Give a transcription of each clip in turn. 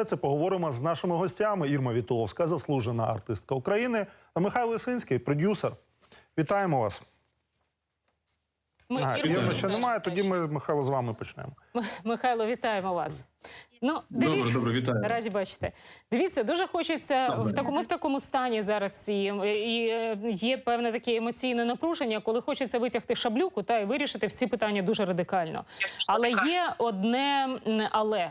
все це поговоримо з нашими гостями. Ірма Вітуловська, заслужена артистка України, та Михайло Ісинський, продюсер. Вітаємо вас. Ми Ірму Ірми ще немає. Тоді ми Михайло з вами почнемо. Михайло, вітаємо вас. Ну, диві- добре, вітаю. Раді бачити. Дивіться, дуже хочеться Добре. в такому. Ми в такому стані зараз і, і е, є певне таке емоційне напруження, коли хочеться витягти шаблюку та і вирішити всі питання дуже радикально. Але є одне але.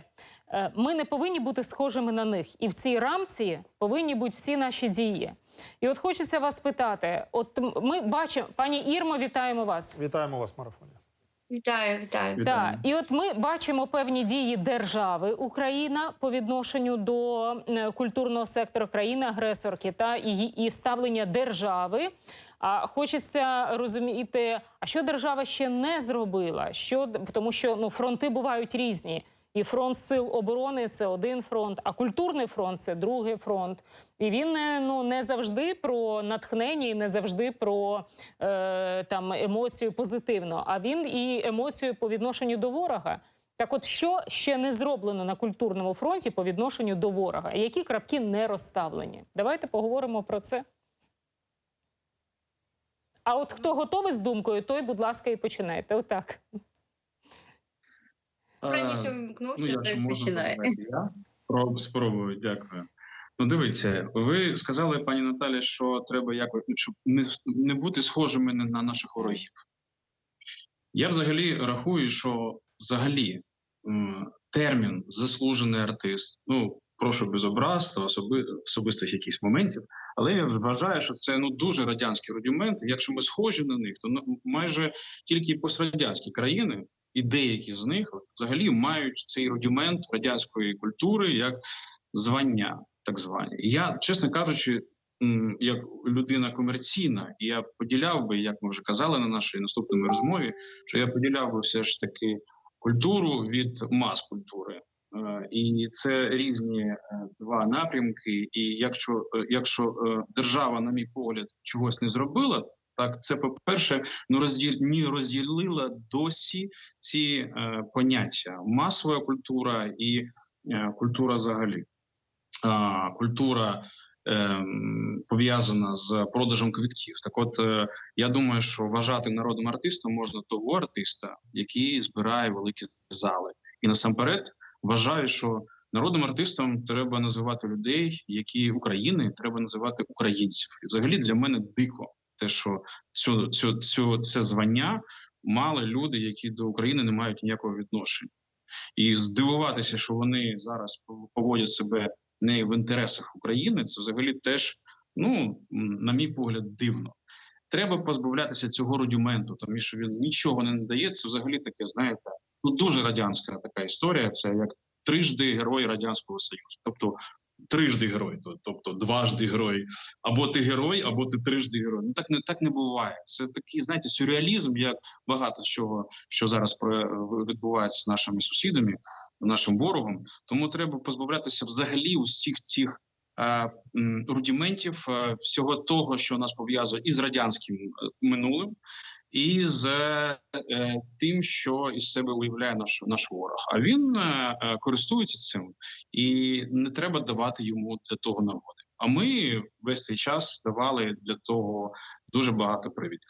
Е, Ми не повинні бути схожими на них, і в цій рамці повинні бути всі наші дії. І от хочеться вас питати: от ми бачимо, пані Ірмо, вітаємо вас. Вітаємо вас марафоні. Вітаю, вітаю. Так, і от ми бачимо певні дії держави Україна по відношенню до культурного сектору країни агресорки та і, і ставлення держави. А хочеться розуміти, а що держава ще не зробила? Що тому, що ну фронти бувають різні. І фронт сил оборони це один фронт, а культурний фронт це другий фронт. І він е, ну не завжди про натхнення, і не завжди про е, там емоцію позитивно, а він і емоцію по відношенню до ворога. Так, от що ще не зроблено на культурному фронті по відношенню до ворога? Які крапки не розставлені? Давайте поговоримо про це. А от хто готовий з думкою, той, будь ласка, і починайте. Отак. Раніше вимкнувся, ну, й починає. я спроб- спробую, дякую. Ну, дивіться, ви сказали, пані Наталі, що треба якось ну, щоб не, не бути схожими на, на наших ворогів. Я взагалі рахую, що взагалі термін заслужений артист. Ну, прошу без образ та особи, особистих якихось моментів, але я вважаю, що це ну дуже радянський рудимент. Якщо ми схожі на них, то ну, майже тільки пострадянські країни і деякі з них взагалі мають цей рудимент радянської культури як звання, так звані. Я, чесно кажучи, як людина комерційна, я поділяв би, як ми вже казали на нашій наступній розмові, що я поділяв би все ж таки культуру від мас-культури. Е, І це різні е, два напрямки. І якщо, е, якщо держава, на мій погляд, чогось не зробила, так це по-перше, ну розділ не розділила досі ці е, поняття: масова культура і е, культура взагалі. А, культура ем, пов'язана з продажем квитків. Так, от е, я думаю, що вважати народним артистом можна того артиста, який збирає великі зали, і насамперед вважаю, що народним артистом треба називати людей, які України треба називати українців. І взагалі для мене дико, те, що цю, цю, цю це звання мали люди, які до України не мають ніякого відношення. І здивуватися, що вони зараз поводять себе не в інтересах України, це взагалі теж, ну на мій погляд, дивно. Треба позбавлятися цього рудименту, тому що він нічого не надає. Це взагалі таке, знаєте, ну дуже радянська така історія. Це як трижди герой радянського союзу, тобто трижди герой, тобто дважди герой. Або ти герой, або ти трижди герой. Ну так не так не буває. Це такий, знаєте, сюрреалізм, як багато чого, що зараз про відбувається з нашими сусідами, нашим ворогом. Тому треба позбавлятися взагалі усіх цих е, м, рудиментів, е, всього того, що нас пов'язує із радянським е, минулим, і з е, тим, що із себе уявляє наш наш ворог. А він е, е, користується цим, і не треба давати йому для того нагоди. А ми весь цей час давали для того дуже багато привідів.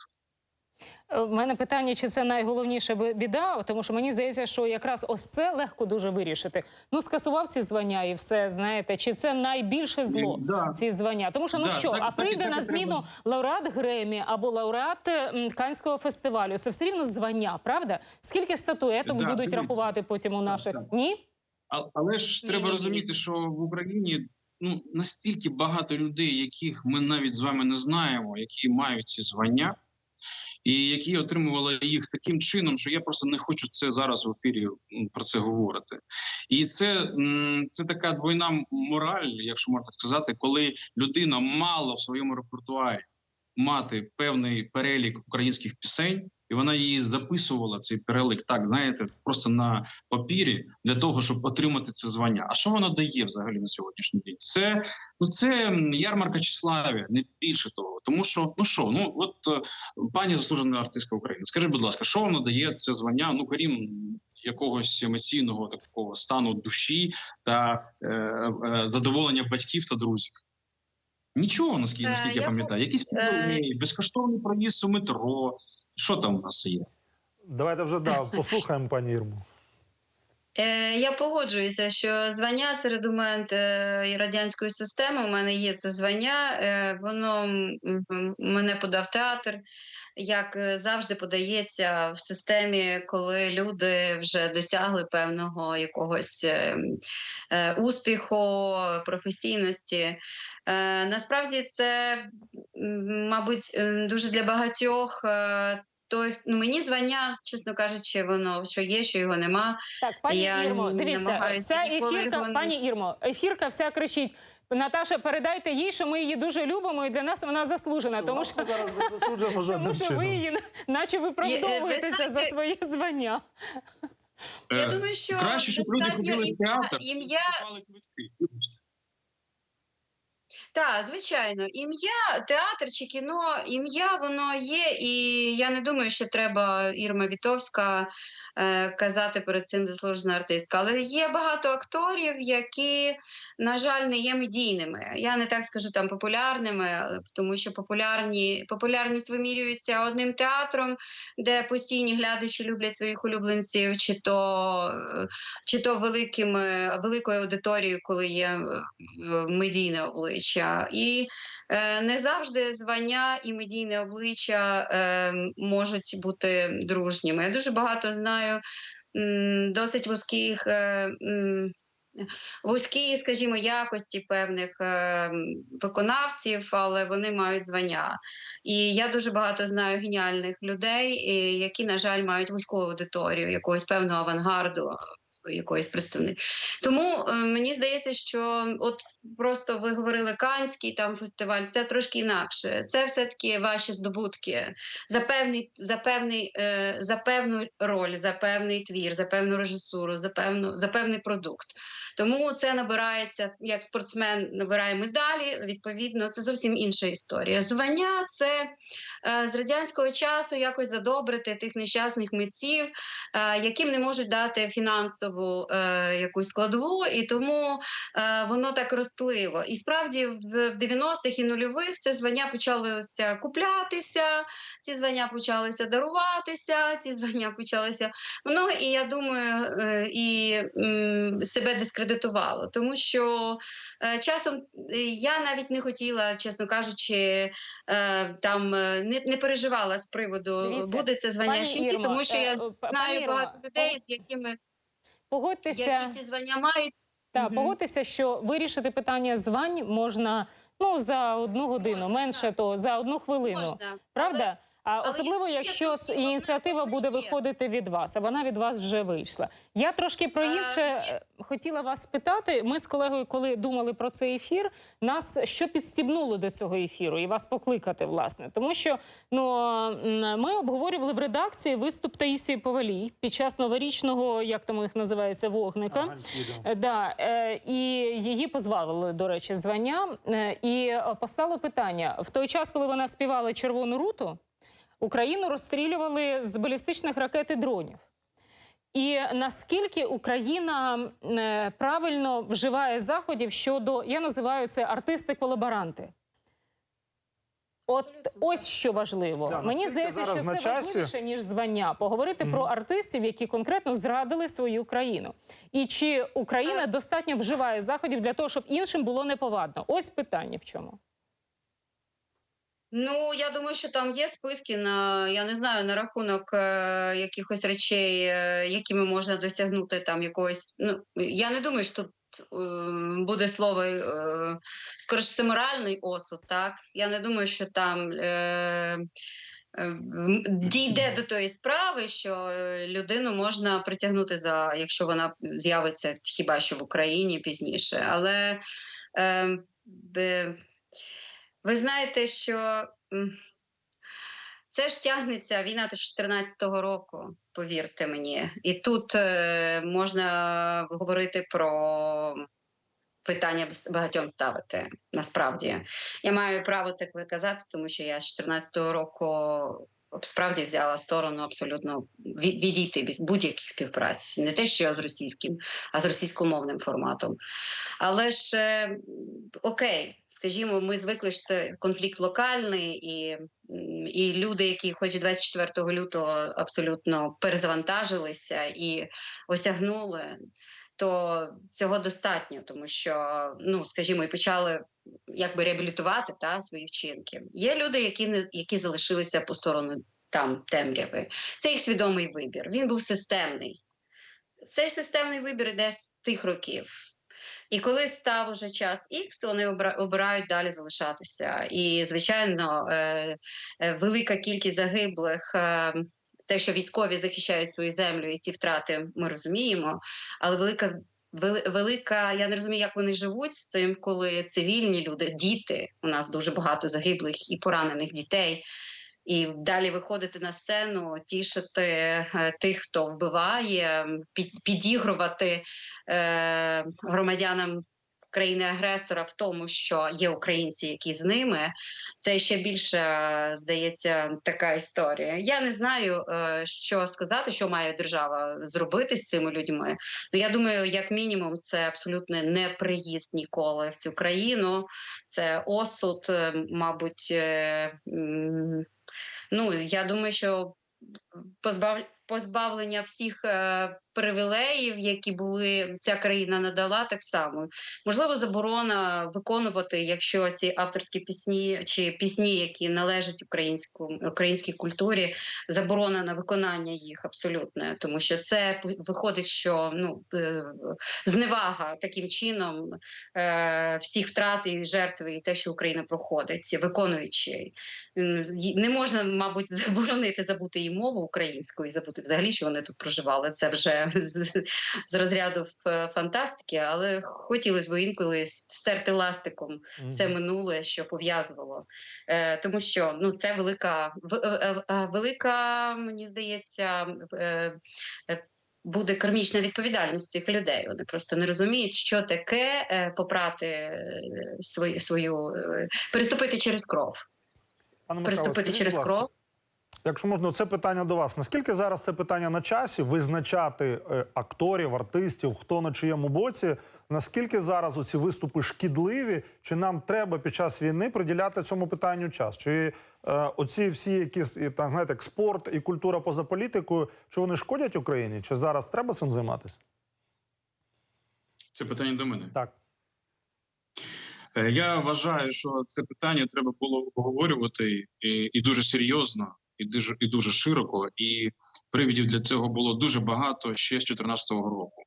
Е, В мене питання, чи це найголовніша бі- біда, тому що мені здається, що якраз ось це легко дуже вирішити. Ну, скасував ці звання і все, знаєте, чи це найбільше зло Да. ці звання? Тому що ну Да, що, так- а прийде так на зміну треба. лауреат Гремі або лауреат е, Канського фестивалю. Це все рівно звання, правда? Скільки статуеток Да, будуть дивіться. рахувати потім у наших? так. Ні? А, але ж треба Ні-ні-ні. розуміти, що в Україні ну настільки багато людей, яких ми навіть з вами не знаємо, які мають ці звання, і які отримували їх таким чином, що я просто не хочу це зараз в ефірі про це говорити. І це, це така двойна мораль, якщо можна так сказати, коли людина мала в своєму репертуарі мати певний перелік українських пісень. І вона її записувала цей перелік, так знаєте, просто на папірі для того, щоб отримати це звання. А що воно дає взагалі на сьогоднішній день? Це ну це ярмарка числаві, не більше того. Тому що ну що, ну от е, пані заслужена артистка України, скажи, будь ласка, що воно дає це звання? Ну крім якогось емоційного такого стану душі та е, е, задоволення батьків та друзів. Нічого, наскільки, Е, наскільки я я пам'ятаю, якісь е, безкоштовний проїзд у метро. Що там у нас є? Давайте вже да, послухаємо пані Ірму. Е, Я погоджуюся, що звання це редумент і радянської системи. У мене є це звання. Воно мене подав театр, як е, завжди подається в системі, коли люди вже досягли певного якогось е, е, успіху, професійності. Насправді це, мабуть, дуже для багатьох. Той, ну мені звання, чесно кажучи, воно що є, що його нема. Так, пані Я Ірмо, дивіться, вся ефірка, його пані Ірмо, ефірка вся кричить. Наташа, передайте їй, що ми її дуже любимо, і для нас вона заслужена, тому що, зараз засуджуємо тому що ви її, наче виправдовуєтеся за своє звання. Я Е, думаю, що Краще, щоб люди ходили в театр, ім'я квитки. Так, звичайно, ім'я, театр чи кіно, ім'я воно є, і я не думаю, що треба Ірма Вітовська е, казати перед цим заслужена артистка. Але є багато акторів, які, на жаль, не є медійними. Я не так скажу там популярними, тому що популярні, популярність вимірюється одним театром, де постійні глядачі люблять своїх улюбленців, чи то, е, чи то великими, великою аудиторією, коли є е, медійне обличчя. І е, не завжди звання і медійне обличчя е, можуть бути дружніми. Я дуже багато знаю м, досить вузьких. Е, Вузькі, скажімо, якості певних е, виконавців, але вони мають звання. І я дуже багато знаю геніальних людей, які, на жаль, мають вузьку аудиторію, якогось певного авангарду, якоїсь представник. Тому е, мені здається, що от просто ви говорили Канський там фестиваль, це трошки інакше. Це все-таки ваші здобутки за певний, за певний, е, за певну роль, за певний твір, за певну режисуру, за певну за певний продукт. Тому це набирається як спортсмен набирає медалі. Відповідно, це зовсім інша історія. Звання це е, з радянського часу якось задобрити тих нещасних митців, е, яким не можуть дати фінансову е, якусь складову, і тому воно так розтлило. І справді в, в 90-х і нульових це звання почалося куплятися, ці звання почалися даруватися, ці звання почалися. Воно і я думаю, і себе дискредитувало, тому що е, часом е, я навіть не хотіла, чесно кажучи, е, там е, не, не переживала з приводу Дивіться, буде це звання Ірмо, тому що е, я е, знаю багато людей, з якими Погодьтеся, які ці звання мають. та, Мгм. погодьтеся, що вирішити питання звань можна ну, за одну годину, Можна, менше так. то за одну хвилину. Можна. Правда? А але особливо, якщо тут ц- ініціатива буде виходити від вас, а вона від вас вже вийшла. Я трошки про Е, інше е, хотіла вас спитати. Ми з колегою, коли думали про цей ефір, нас що підстібнуло до цього ефіру і вас покликати, власне, тому що ну ми обговорювали в редакції виступ Таїсії Повалій під час новорічного, як там їх називається, вогника. Ага. Е, Да, і її позвали, до речі, звання. І постало питання: в той час, коли вона співала Червону руту, Україну розстрілювали з балістичних ракет і дронів. І наскільки Україна е, правильно вживає заходів щодо, я називаю це артисти-колаборанти. От Абсолютно, ось що важливо. Да, Мені здається, що це на часі? важливіше, ніж звання. Поговорити про артистів, які конкретно зрадили свою країну. І чи Україна достатньо вживає заходів для того, щоб іншим було неповадно? Ось питання в чому. Ну, я думаю, що там є списки на я не знаю на рахунок е, якихось речей, е, якими можна досягнути там якогось. Ну я не думаю, що тут е, буде слово е, скоріше це моральний осуд. Так я не думаю, що там. Е, е, Дійде до тої справи, що е, людину можна притягнути за, якщо вона з'явиться хіба що в Україні пізніше. Але е, ви знаєте, що це ж тягнеться війна до 14-го року, повірте мені. І тут е, можна говорити про питання багатьом ставити. Насправді я маю право це казати, тому що я з 14-го року справді взяла сторону абсолютно відійти від будь-яких співпраць, не те, що я з російським, а з російськомовним форматом. Але ж е, окей, скажімо, ми звикли, що це конфлікт локальний, і, і люди, які, хоч 24 лютого абсолютно перезавантажилися і осягнули, то цього достатньо, тому що, ну скажімо, і почали якби реабілітувати та свої вчинки. Є люди, які не які залишилися по сторону там темряви. Це їх свідомий вибір. Він був системний. Цей системний вибір іде з тих років. І коли став уже час X, вони обирають далі залишатися. І, звичайно, е, е, велика кількість загиблих, е, те, що військові захищають свою землю, і ці втрати ми розуміємо. Але велика, вели- велика, я не розумію, як вони живуть з цим, коли цивільні люди, діти, у нас дуже багато загиблих і поранених дітей. І далі виходити на сцену, тішити е, тих, хто вбиває, під, підігрувати е, громадянам країни-агресора в тому, що є українці, які з ними. Це ще більше здається така історія. Я не знаю, е, що сказати, що має держава зробити з цими людьми. Ну я думаю, як мінімум, це абсолютно не приїзд ніколи в цю країну. Це осуд, е, мабуть. е, Ну я думаю, що. Позбавлення всіх е, привілеїв, які були ця країна надала, так само. Можливо, заборона виконувати, якщо ці авторські пісні чи пісні, які належать українській культурі, заборона на виконання їх абсолютно, тому що це виходить, що ну е, зневага таким чином е, всіх втрат і жертв і те, що Україна проходить, виконуючи. Не можна, мабуть, заборонити забути і мову українську і забути взагалі, що вони тут проживали. Це вже з, з розряду фантастики, але хотілося б інколи стерти ластиком все минуле, що пов'язувало. Е, тому що ну це велика в- е, е, е, велика, мені здається. Е, е, Буде кармічна відповідальність цих людей. Вони просто не розуміють, що таке е, попрати свою, свою е, переступити через кров. Пане Михайло, Переступити скажіть, через кров. Якщо можна, це питання до вас. Наскільки зараз це питання на часі визначати е, акторів, артистів, хто на чиєму боці? Наскільки зараз оці виступи шкідливі? Чи нам треба під час війни приділяти цьому питанню час? Чи е, оці всі якісь і, там, знаєте, як спорт і культура поза політикою, чи вони шкодять Україні? Чи зараз треба цим займатися? Це питання до мене. Так. Е, Я вважаю, що це питання треба було обговорювати і, і дуже серйозно, і дуже і дуже широко. І привідів для цього було дуже багато ще з 2014 року.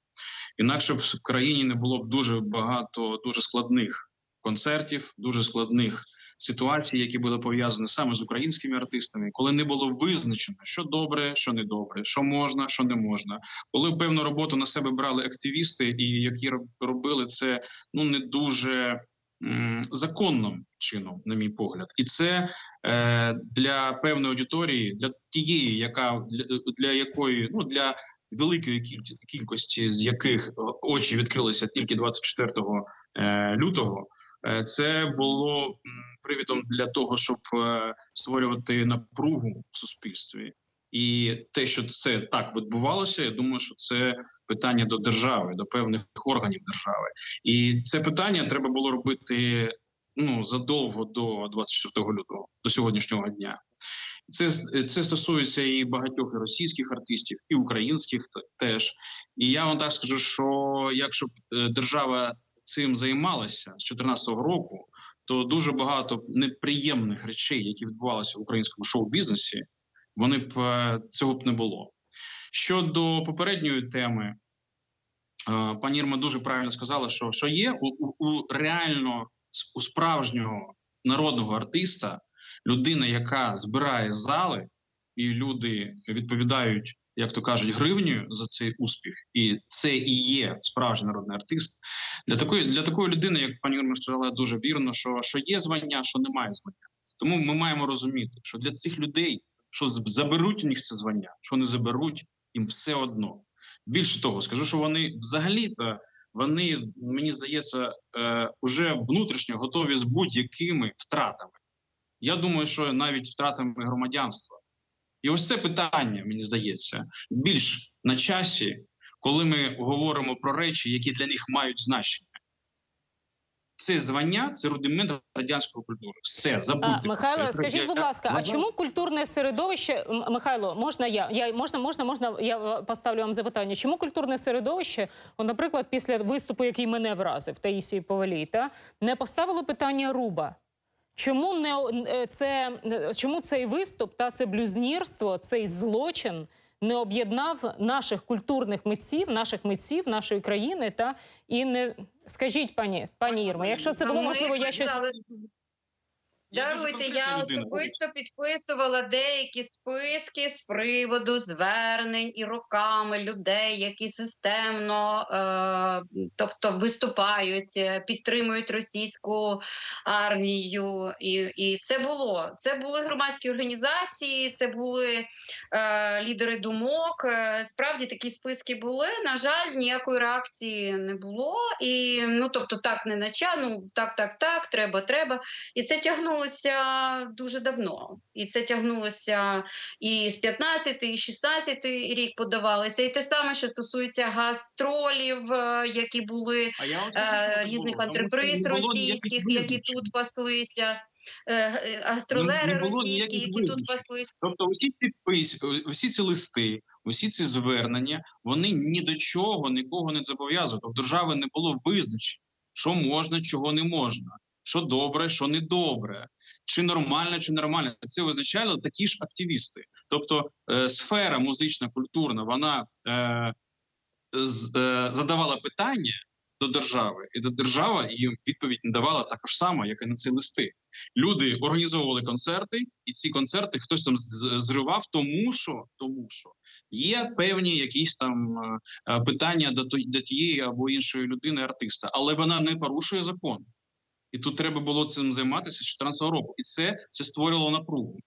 Інакше б в країні не було б дуже багато дуже складних концертів, дуже складних ситуацій, які були пов'язані саме з українськими артистами, коли не було визначено, що добре, що не добре, що можна, що не можна. Коли певну роботу на себе брали активісти, і які робили це ну не дуже законним чином, на мій погляд, і це е, для певної аудиторії, для тієї, яка для, для якої ну для великої кіль- кількості, з яких е, очі відкрилися тільки 24 е, лютого. е, Це було привідом для того, щоб створювати напругу в суспільстві, і те, що це так відбувалося, я думаю, що це питання до держави, до певних органів держави. І це питання треба було робити ну задовго до 24 лютого, до сьогоднішнього дня. Це це стосується і багатьох і російських артистів, і українських теж. І я вам так скажу, що якщо б е, держава цим займалася з 2014 року, то дуже багато неприємних речей, які відбувалися в українському шоу-бізнесі, вони б е, цього б не було. Щодо попередньої теми, е, пані Ірма дуже правильно сказала, що, що є у, у, у реально у справжнього народного артиста людина, яка збирає зали, і люди відповідають, як то кажуть, гривнею за цей успіх, і це і є справжній народний артист. Для такої для такої людини, як пані Ірма сказала, дуже вірно, що, що є звання, що немає звання. Тому ми маємо розуміти, що для цих людей, що заберуть у них це звання, що не заберуть, їм все одно. Більше того, скажу, що вони взагалі-то вони, мені здається, е, вже внутрішньо готові з будь-якими втратами. Я думаю, що навіть втратами громадянства. І ось це питання, мені здається, більш на часі, коли ми говоримо про речі, які для них мають значення. Це звання, це рудимент радянської культури. Все, забудьте. А, про це. Михайло, скажіть, будь ласка, а чому культурне середовище Михайло, можна я? Я можна, можна, можна. Я е, поставлю вам запитання. Чому культурне середовище, наприклад, після виступу, який мене вразив Таїсії Повалій, та не поставило питання руба? Чому не е, це е, чому цей виступ та це блюзнірство, цей злочин не об'єднав наших культурних митців, наших митців, нашої країни та і не скажіть, пані пані Ірма, якщо це було можливо, я щось Даруйте, я особисто підписувала деякі списки з приводу звернень і роками людей, які системно, е, тобто виступають, е, підтримують російську армію. І, і це було. Це були громадські організації, це були е, лідери думок. Е, Справді такі списки були. На жаль, ніякої реакції не було. І ну, тобто, так не нача, ну так, так, так, треба, треба. І це тягнулося дуже давно. І це тягнулося і з 15, і 16 рік подавалося. І те саме, що стосується гастролів, е, які були е, різних антреприз російських, які тут паслися. е, е, Гастролери російські, ніяких які тут паслися. Тобто, усі ці пись, усі ці листи, усі ці звернення, вони ні до чого нікого не зобов'язують. У держави не було визначень, що можна, чого не можна, що добре, що не добре, чи нормально, чи нормально. Це визначали такі ж активісти. Тобто, е, сфера музична, культурна, вона е, з- е, задавала питання до держави, і до держава їм відповідь не давала також само, як і на ці листи. Люди організовували концерти, і ці концерти хтось там зривав, тому що тому що є певні якісь там е, е, питання до тієї або іншої людини, артиста, але вона не порушує закон. І тут треба було цим займатися з 14 року. І це це створювало напругу.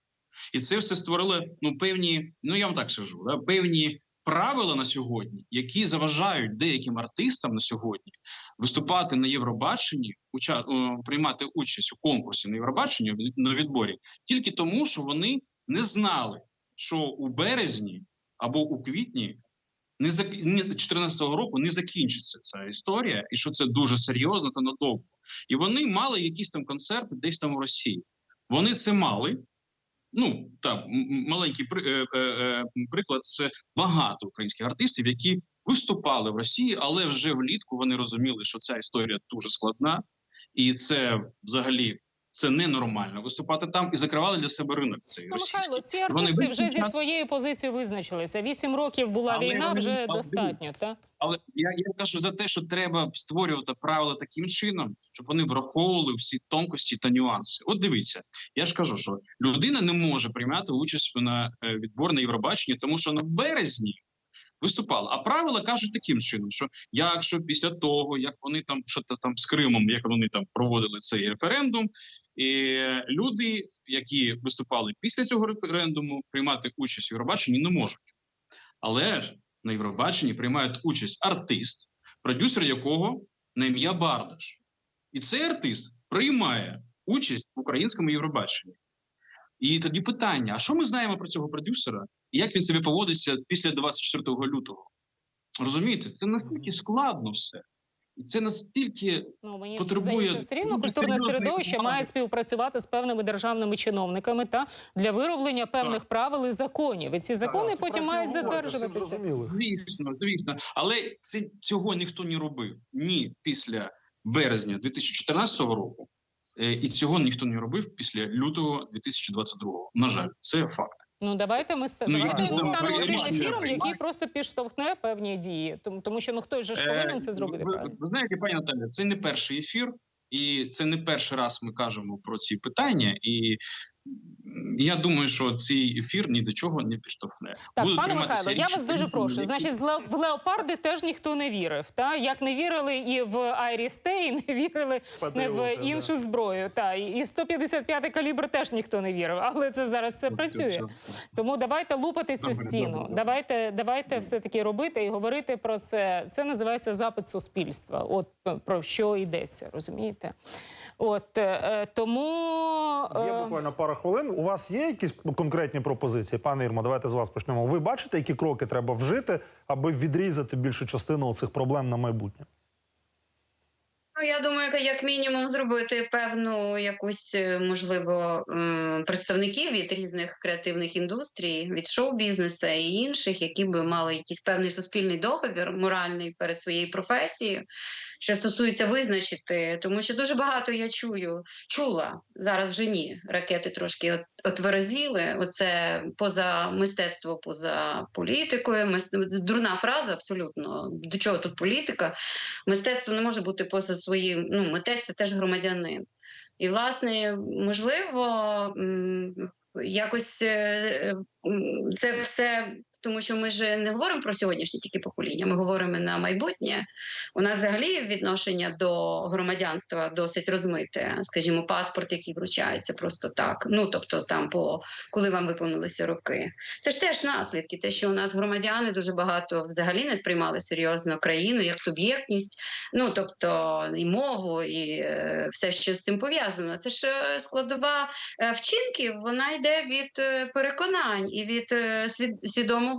І це все створило ну певні, ну я вам так скажу, да, певні правила на сьогодні, які заважають деяким артистам на сьогодні виступати на Євробаченні, уча, приймати участь у конкурсі на Євробаченні на відборі, тільки тому, що вони не знали, що у березні або у квітні не зак... не 14-го року не закінчиться ця історія, і що це дуже серйозно та надовго. І вони мали якісь там концерти десь там у Росії. Вони це мали. Ну так, маленький е, е, е, приклад це багато українських артистів, які виступали в Росії, але вже влітку вони розуміли, що ця історія дуже складна, і це взагалі це ненормально виступати там і закривали для себе ринок цей Ну. Михайло, ці Вони артисти весь вже зі своєю позицією визначилися. Вісім років була Але війна, вони- вже але достатньо. Та Але я, я кажу за те, що треба створювати правила таким чином, щоб вони враховували всі тонкості та нюанси. От дивіться, я ж кажу, що людина не може приймати участь на е, відбор на Євробачення, тому що в березні виступала. А правила кажуть таким чином, що якщо після того, як вони там що то там з Кримом, як вони там проводили цей референдум, і люди, які виступали після цього референдуму, приймати участь у Євробаченні не можуть. Але ж на Євробаченні приймають участь артист, продюсер якого на ім'я Бардаш. І цей артист приймає участь в українському Євробаченні. І тоді питання: а що ми знаємо про цього продюсера, і як він себе поводиться після 24 лютого? Розумієте, це настільки складно все. І це настільки ну мені Потребує здається, все рівно культурне середовище має співпрацювати з певними державними чиновниками та для вироблення певних правил і законів. І ці закони Так, потім мають затверджуватися. Звісно, звісно. Але це цього ніхто не робив ні після березня 2014 року, е, і цього ніхто не робив після лютого 2022. На жаль, це факт. Ну давайте ми Ну, давайте ми станемо тим ефіром, який просто підштовхне певні дії. Тому, тому що ну хтось же ж повинен це зробити. Ви, Ви, ви знаєте, пані Наталя, це не перший ефір, і це не перший раз ми кажемо про ці питання. І я думаю, що цей ефір ні до чого не підштовхне. Так, Будуть пане Михайло, я вас дуже прошу. Значить, в леопарди теж ніхто не вірив. Та як не вірили і в Айрістей, не вірили не в іншу да. зброю. Та і в 155 калібр теж ніхто не вірив. Але це зараз все працює. Тому давайте лупати цю Добре, стіну. добре. Давайте, давайте все таки робити і говорити про це. Це називається запит суспільства. От е, про що йдеться, розумієте? От е, тому Є е, буквально пара хвилин. У вас є якісь конкретні пропозиції, пане Ірмо? Давайте з вас почнемо. Ви бачите, які кроки треба вжити, аби відрізати більшу частину цих проблем на майбутнє? Ну, я думаю, як мінімум зробити певну якусь, е, можливо, представників від різних креативних індустрій, від шоу-бізнесу і інших, які би мали якийсь певний суспільний договір моральний перед своєю професією, що стосується визначити, тому що дуже багато я чую, чула зараз вже ні. Ракети трошки от, отверезіли. Оце поза мистецтво, поза політикою. Дурна фраза абсолютно. До чого тут політика? Мистецтво не може бути поза своїм. Ну, митець це теж громадянин. І, власне, можливо, якось е, це все. Тому що ми ж не говоримо про сьогоднішнє тільки покоління, ми говоримо на майбутнє. У нас взагалі відношення до громадянства досить розмите. Скажімо, паспорт, який вручається просто так. Ну тобто, там по коли вам виповнилися роки. Це ж теж наслідки. Те, що у нас громадяни дуже багато взагалі не сприймали серйозно країну як суб'єктність. Ну тобто і мову, і е, все, що з цим пов'язано. Це ж е, складова е, вчинків. Вона йде від переконань і від е,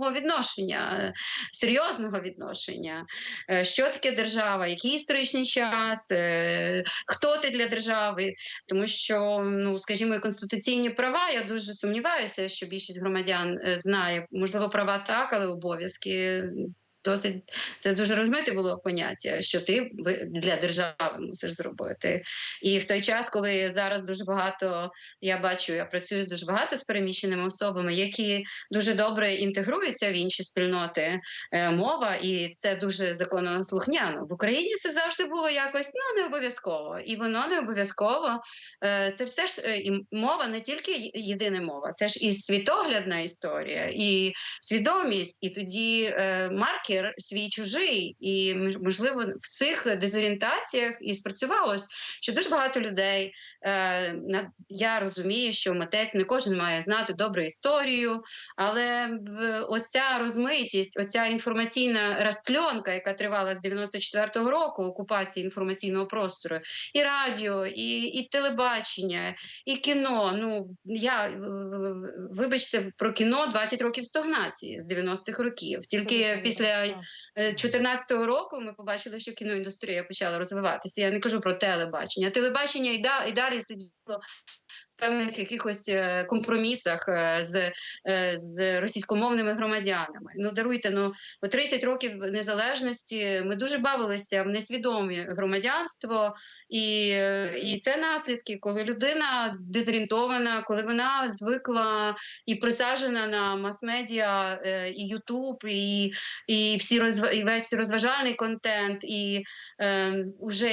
свід- відношення, е, серйозного відношення. Е, Що таке держава, який історичний час, е, хто ти для держави? Тому що, ну скажімо, конституційні права. Я дуже сумніваюся, що більшість громадян е, знає. Можливо, права так, але обов'язки. Досить це дуже розмите було поняття, що ти для держави мусиш зробити. І в той час, коли зараз дуже багато я бачу, я працюю дуже багато з переміщеними особами, які дуже добре інтегруються в інші спільноти е, мова, і це дуже законослухняно. В Україні це завжди було якось ну не обов'язково, і воно не обов'язково. Е, Це все ж е, і мова не тільки єдина мова, це ж і світоглядна історія, і свідомість, і тоді е, свій чужий. І можливо в цих дезорієнтаціях і спрацювалось, що дуже багато людей. Е, я розумію, що митець не кожен має знати добру історію, але оця розмитість, оця інформаційна розтльонка, яка тривала з 94-го року, окупації інформаційного простору, і радіо, і, і телебачення, і кіно. Ну я е, вибачте про кіно 20 років стагнації з 90-х років. Тільки після Так. 2014 року ми побачили, що кіноіндустрія почала розвиватися. Я не кажу про телебачення. Телебачення і, да, і далі сиділо певних якихось е, компромісах е, з, е, з російськомовними громадянами. Ну даруйте, ну о 30 років незалежності ми дуже бавилися в несвідомі громадянство, і, і це наслідки, коли людина дезорієнтована, коли вона звикла і присаджена на мас-медіа, і Ютуб, і і всі розв... і весь розважальний контент, і е, уже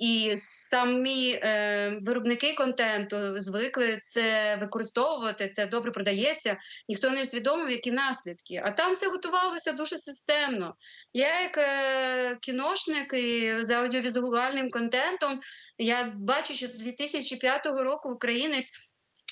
і самі е, виробники контенту звикли це використовувати. Це добре продається. Ніхто не усвідомив, які наслідки. А там все готувалося дуже системно. Я, як е, кіношник і з аудіовізуальним контентом, я бачу, що 2005 року українець.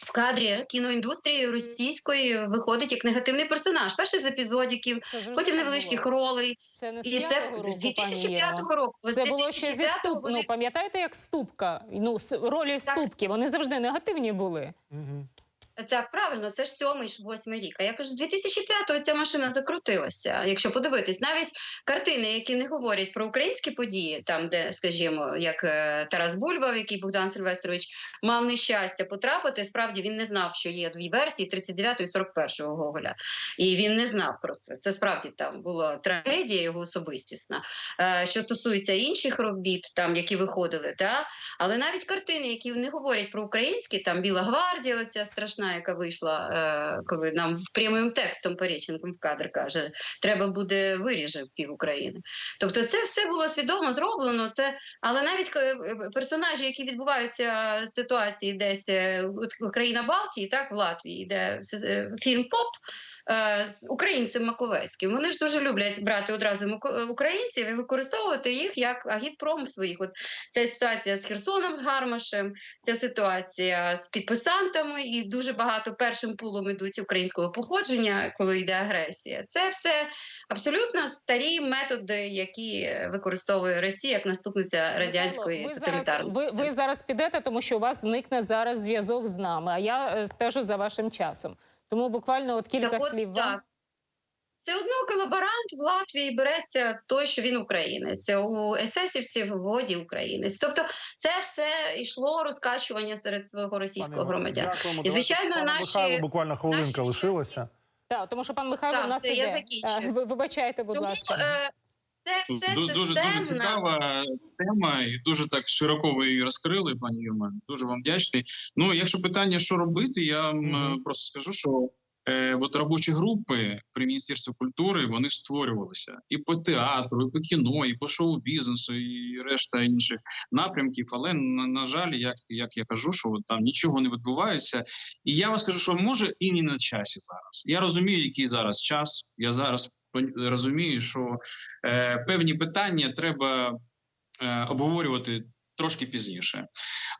В кадрі кіноіндустрії російської виходить як негативний персонаж. Перший з епізодіків Це потім невеличких було. ролей. Це не з І це п'ятого року, з 2005 Єрма. року. Це було ще зі 2005 ступ. вони- Ну пам'ятаєте, як ступка? Ну с- ролі Так. ступки. Вони завжди негативні були. Угу. Так, правильно, це ж сьомий восьмий рік. А я кажу, з 2005-го ця машина закрутилася. Якщо подивитись, навіть картини, які не говорять про українські події, там, де, скажімо, як е, Тарас Бульба, в який Богдан Сильвестрович мав нещастя потрапити, справді він не знав, що є дві версії 39 і 41 Гоголя. І він не знав про це. Це справді там була трагедія його особистісна. Е, Що стосується інших робіт, там які виходили, та але навіть картини, які не говорять про українські, там Біла гвардія, оця страшна, яка вийшла, е, коли нам прямим текстом Поріченком в кадр каже, треба буде виріже пів України. Тобто, це все було свідомо зроблено. Це, але навіть е, персонажі, які відбуваються ситуації десь е, країна Балтії, так в Латвії, де е, фільм Поп. Е, з українцем Маковецьким. Вони ж дуже люблять брати одразу мако- українців і використовувати їх як агітпром своїх. От ця ситуація з Херсоном, з Гармашем, ця ситуація з підписантами, і дуже багато першим пулом ідуть українського походження, коли йде агресія. Це все абсолютно старі методи, які використовує Росія як наступниця радянської ви зараз, ви, ви зараз підете, тому що у вас зникне зараз зв'язок з нами. А я е, стежу за вашим часом. Тому буквально от кілька Так от, слів вам. так. Все одно колаборант в Латвії береться той, що він українець. У есесівців в воді українець. Тобто, це все йшло розкачування серед свого російського Пане, громадян. Дякуємо. І, звичайно, Давайте, пане наші- Михайло, буквально хвилинка наші- лишилася. Так, тому що пан Михайло Так, в нас все, іде. закінчую. Е, Ви вибачайте, будь Тому ласка. е, це все Ду- Дуже дуже цікава тема, і дуже так широко ви її розкрили, пані Юрма. Дуже вам вдячний. Ну, якщо питання, що робити, я вам е, просто скажу, що е, от робочі групи при міністерстві культури вони створювалися і по театру, і по кіно, і по шоу-бізнесу, і решта інших напрямків. Але на, на жаль, як, як я кажу, що от там нічого не відбувається. І я вам скажу, що може і не на часі зараз. Я розумію, який зараз час. Я зараз розумію, що е, певні питання треба е, обговорювати трошки пізніше.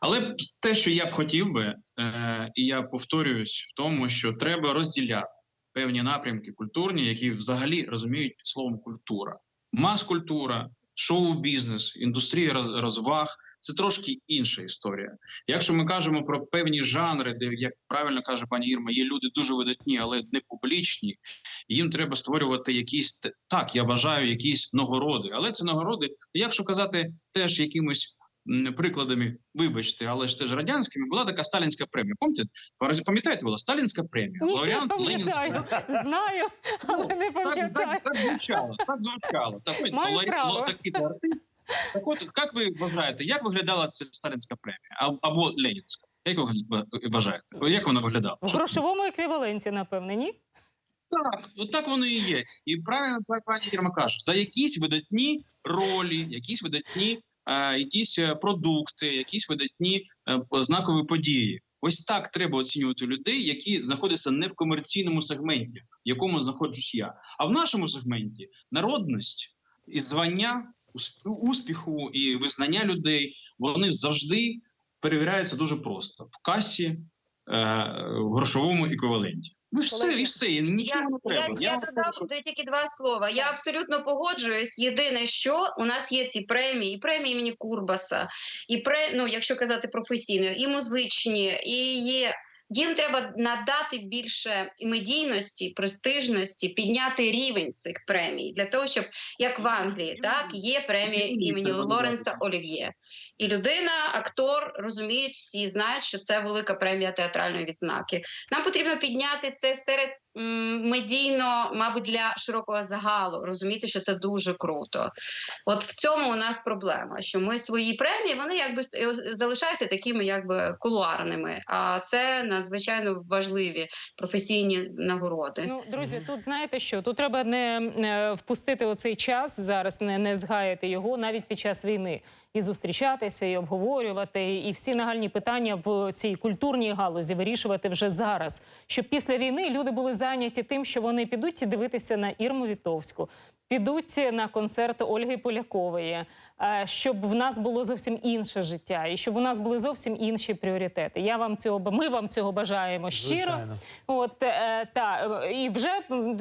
Але те, що я б хотів би, е, і я повторююсь в тому, що треба розділяти певні напрямки культурні, які взагалі розуміють під словом культура, мас-культура, шоу-бізнес, індустрія розваг це трошки інша історія. Якщо ми кажемо про певні жанри, де як правильно каже пані Ірма, є люди дуже видатні, але не публічні, їм треба створювати якісь так. Я вважаю, якісь нагороди, але це нагороди, якщо казати теж якимось. Прикладами, вибачте, але ж теж радянськими була така сталінська премія. Пам'ятаєте, Ви пам'ятаєте, була сталінська премія, Ні, не лауреат пам'ятаю. Знаю, але не пам'ятаю. так, так звучало, так звучало. Так, ось, Маю лауре- право. такий артист. Так от, як ви вважаєте, як виглядала ця сталінська премія або Ленінська? Як ви вважаєте? Як вона виглядала? В грошовому еквіваленті, напевне, ні? Так, от так воно і є. І правильно пані- Ірма каже, за якісь видатні ролі, якісь видатні якісь е, продукти, якісь видатні е, знакові події. Ось так треба оцінювати людей, які знаходяться не в комерційному сегменті, в якому знаходжусь я. А в нашому сегменті народність і звання, успіху і визнання людей вони завжди перевіряються дуже просто в касі, е, в грошовому еквіваленті. Ну, все, і все, і нічого Я, не я, я, я додам що- тільки два слова. Я абсолютно погоджуюсь. Єдине, що у нас є ці премії, і премії імені Курбаса, і пре, ну, якщо казати професійно, і музичні, і є. Їм треба надати більше і медійності, престижності, підняти рівень цих премій для того, щоб як в Англії, так є премія імені Лоренса Олів'є. І людина, актор розуміють всі, знають, що це велика премія театральної відзнаки. Нам потрібно підняти це серед медійно, мабуть, для широкого загалу. Розуміти, що це дуже круто. От в цьому у нас проблема, що ми свої премії вони якби е, залишаються такими, якби кулуарними. А це надзвичайно важливі професійні нагороди. Ну, друзі, тут знаєте що? Тут треба не е, впустити оцей час зараз, не, не згаяти його навіть під час війни. І зустрічатися, і обговорювати, і всі нагальні питання в цій культурній галузі вирішувати вже зараз. Щоб після війни люди були зайняті тим, що вони підуть дивитися на Ірму Вітовську, підуть на концерт Ольги Полякової, щоб в нас було зовсім інше життя, і щоб у нас були зовсім інші пріоритети. Я вам цього ми вам цього бажаємо щиро. Звичайно. От е, та е, і вже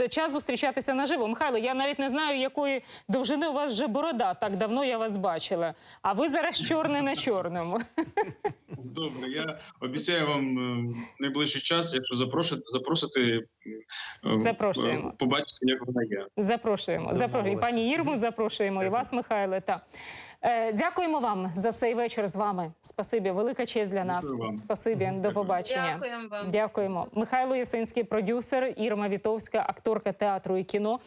час зустрічатися наживо. Михайло, я навіть не знаю, якої довжини у вас вже борода. Так давно я вас бачила. А ви зараз чорне на чорному. Добре, я обіцяю вам е, найближчий час, якщо запросите, е, Запрошуємо. е, побачите, як вона є. Запрошуємо. Запрошуємо. І пані Ірму запрошуємо, і вас, Михайле. Та. Е, дякуємо вам за цей вечір з вами. Спасибі, велика честь для нас. Дякую вам. Спасибі, до побачення. Дякуємо вам. Дякуємо. Михайло Ясинський, продюсер, Ірма Вітовська, акторка театру і кіно.